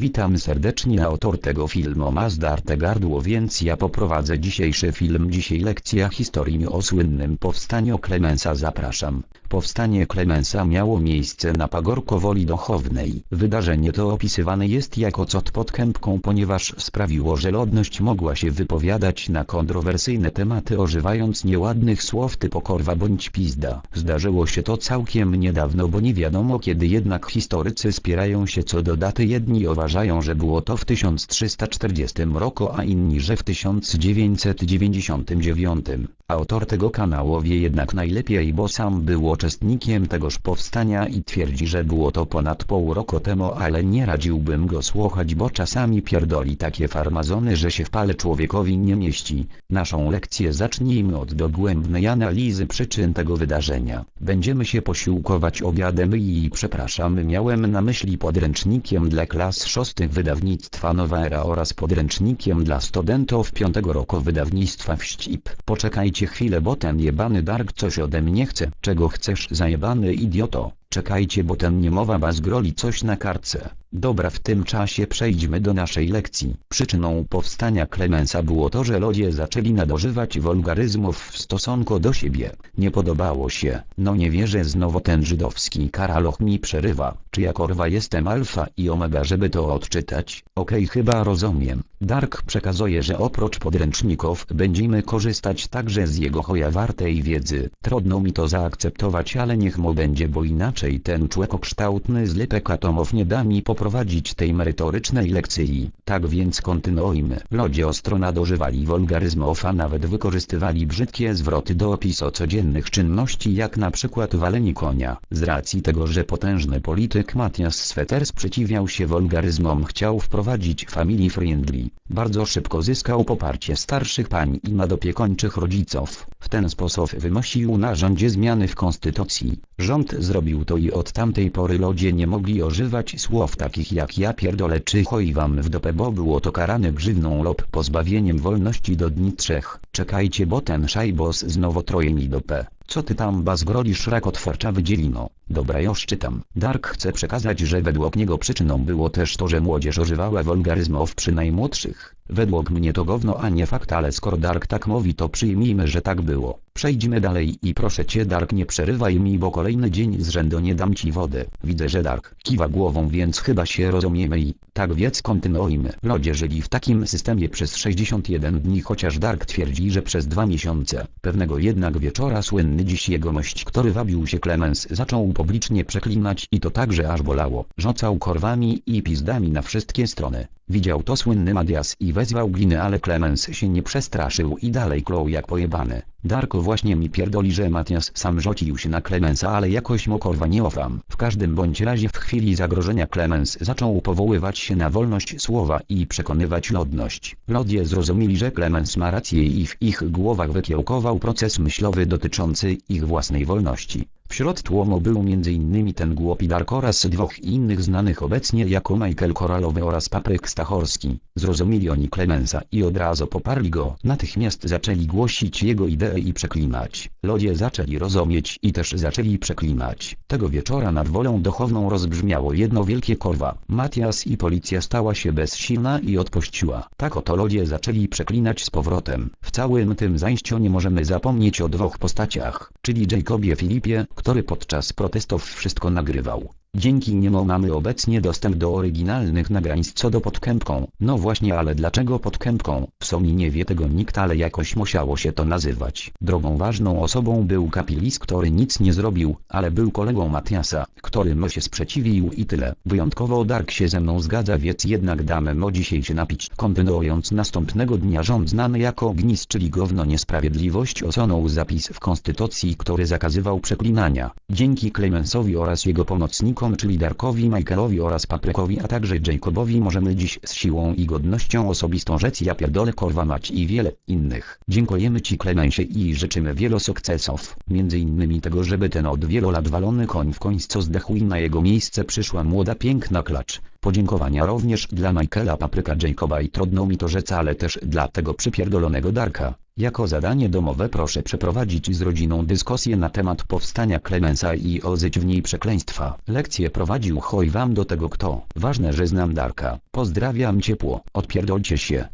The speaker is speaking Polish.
Witam serdecznie autor tego filmu ma zdarte gardło więc ja poprowadzę dzisiejszy film dzisiaj lekcja historii o słynnym powstaniu Klemensa zapraszam. Powstanie Klemensa miało miejsce na pagorku Woli Dochownej. Wydarzenie to opisywane jest jako cot pod kępką ponieważ sprawiło że ludność mogła się wypowiadać na kontrowersyjne tematy używając nieładnych słów typu korwa bądź pizda. Zdarzyło się to całkiem niedawno bo nie wiadomo kiedy jednak historycy spierają się co do daty jedni uważają że było to w 1340 roku a inni że w 1999. Autor tego kanału wie jednak najlepiej bo sam był uczestnikiem tegoż powstania i twierdzi że było to ponad pół roku temu ale nie radziłbym go słuchać bo czasami pierdoli takie farmazony że się w pale człowiekowi nie mieści. Naszą lekcję zacznijmy od dogłębnej analizy przyczyn tego wydarzenia. Będziemy się posiłkować obiadem i przepraszam miałem na myśli podręcznikiem dla klas szóstych wydawnictwa Nowa Era oraz podręcznikiem dla studentów piątego roku wydawnictwa Wścip. Poczekajcie chwilę bo ten jebany Dark coś ode mnie chce. Czego chcesz zajebany idioto? Czekajcie bo ten nie mowa was groli coś na kartce. Dobra w tym czasie przejdźmy do naszej lekcji. Przyczyną powstania Klemensa było to że ludzie zaczęli nadużywać wulgaryzmów w stosunku do siebie. Nie podobało się. No nie wierzę znowu ten żydowski karaloch mi przerywa. Czy ja korwa jestem alfa i omega żeby to odczytać? Okej okay, chyba rozumiem. Dark przekazuje że oprócz podręczników będziemy korzystać także z jego choja wartej wiedzy. Trudno mi to zaakceptować ale niech mu będzie bo inaczej ten człekokształtny zlepek atomów nie da mi poprowadzić tej merytorycznej lekcji. Tak więc kontynuujmy. Ludzie ostro nadużywali wulgaryzmów a nawet wykorzystywali brzydkie zwroty do opisu codziennych czynności jak na przykład walenie konia. Z racji tego że potężny polityk Matthias Sveter sprzeciwiał się wulgaryzmom chciał wprowadzić family friendly. Bardzo szybko zyskał poparcie starszych pań i nadopiekuńczych rodziców. W ten sposób wymusił na rządzie zmiany w konstytucji. Rząd zrobił to i od tamtej pory ludzie nie mogli używać słów takich jak ja pierdolę czy choj wam w dopę bo było to karane grzywną lub pozbawieniem wolności do dni trzech. Czekajcie bo ten szajbos znowu troje mi dopę. Co ty tam bazgrolisz rakotworcza wydzielino? Dobra już czytam. Dark chce przekazać że według niego przyczyną było też to że młodzież używała wulgaryzmów przy najmłodszych. Według mnie to gówno a nie fakt ale skoro Dark tak mówi to przyjmijmy że tak było. Przejdźmy dalej i proszę cię Dark nie przerywaj mi bo kolejny dzień z rzędu nie dam ci wody. Widzę że Dark kiwa głową więc chyba się rozumiemy i tak więc kontynuujmy. Ludzie żyli w takim systemie przez 61 dni chociaż Dark twierdzi że przez dwa miesiące. Pewnego jednak wieczora słynny dziś jegomość który wabił się Clemens zaczął publicznie przeklinać i to także aż bolało. Rzucał korwami i pizdami na wszystkie strony. Widział to słynny Madias i wezwał gliny ale Clemens się nie przestraszył i dalej klął jak pojebany. Darko właśnie mi pierdoli że Matias sam rzucił się na Clemensa ale jakoś mu korwa nie ufam. W każdym bądź razie w chwili zagrożenia Clemens zaczął powoływać się na wolność słowa i przekonywać ludność. Ludzie zrozumieli że Clemens ma rację i w ich głowach wykiełkował proces myślowy dotyczący ich własnej wolności. Wśród tłumu był m.in. ten głupi Dark oraz dwóch innych znanych obecnie jako Michael Koralowy oraz Papryk Stachorski. Zrozumieli oni Clemensa i od razu poparli go. Natychmiast zaczęli głosić jego idee i przeklinać. Ludzie zaczęli rozumieć i też zaczęli przeklinać. Tego wieczora nad wolą dochowną rozbrzmiało jedno wielkie korwa. Matias i policja stała się bezsilna i odpuściła. Tak oto ludzie zaczęli przeklinać z powrotem. W całym tym zajściu nie możemy zapomnieć o dwóch postaciach, czyli Jacobie Filipie, który podczas protestów wszystko nagrywał. Dzięki niemu mamy obecnie dostęp do oryginalnych nagrań co do podkępką. No właśnie ale dlaczego podkępką? Sumie nie wie tego nikt ale jakoś musiało się to nazywać. Drogą ważną osobą był Kapilis który nic nie zrobił, ale był kolegą Matiasa, który mu się sprzeciwił i tyle. Wyjątkowo Dark się ze mną zgadza więc jednak damy mo dzisiaj się napić. Kontynuując następnego dnia rząd znany jako Gnis czyli gówno niesprawiedliwość osunął zapis w konstytucji który zakazywał przeklinania. Dzięki Clemensowi oraz jego pomocnikom czyli Darkowi Michaelowi oraz Paprykowi a także Jacobowi możemy dziś z siłą i godnością osobistą rzec ja pierdolę korwa mać i wiele innych. Dziękujemy Ci Klemensie i życzymy wielu sukcesów, między innymi tego żeby ten od wielu lat walony koń w końcu zdechł i na jego miejsce przyszła młoda piękna klacz. Podziękowania również dla Michaela Papryka Jacoba i trudno mi to rzec ale też dla tego przypierdolonego Darka. Jako zadanie domowe proszę przeprowadzić z rodziną dyskusję na temat powstania Klemensa i ozyć w niej przekleństwa. Lekcję prowadził choj wam do tego kto. Ważne, że znam Darka. Pozdrawiam ciepło. Odpierdolcie się.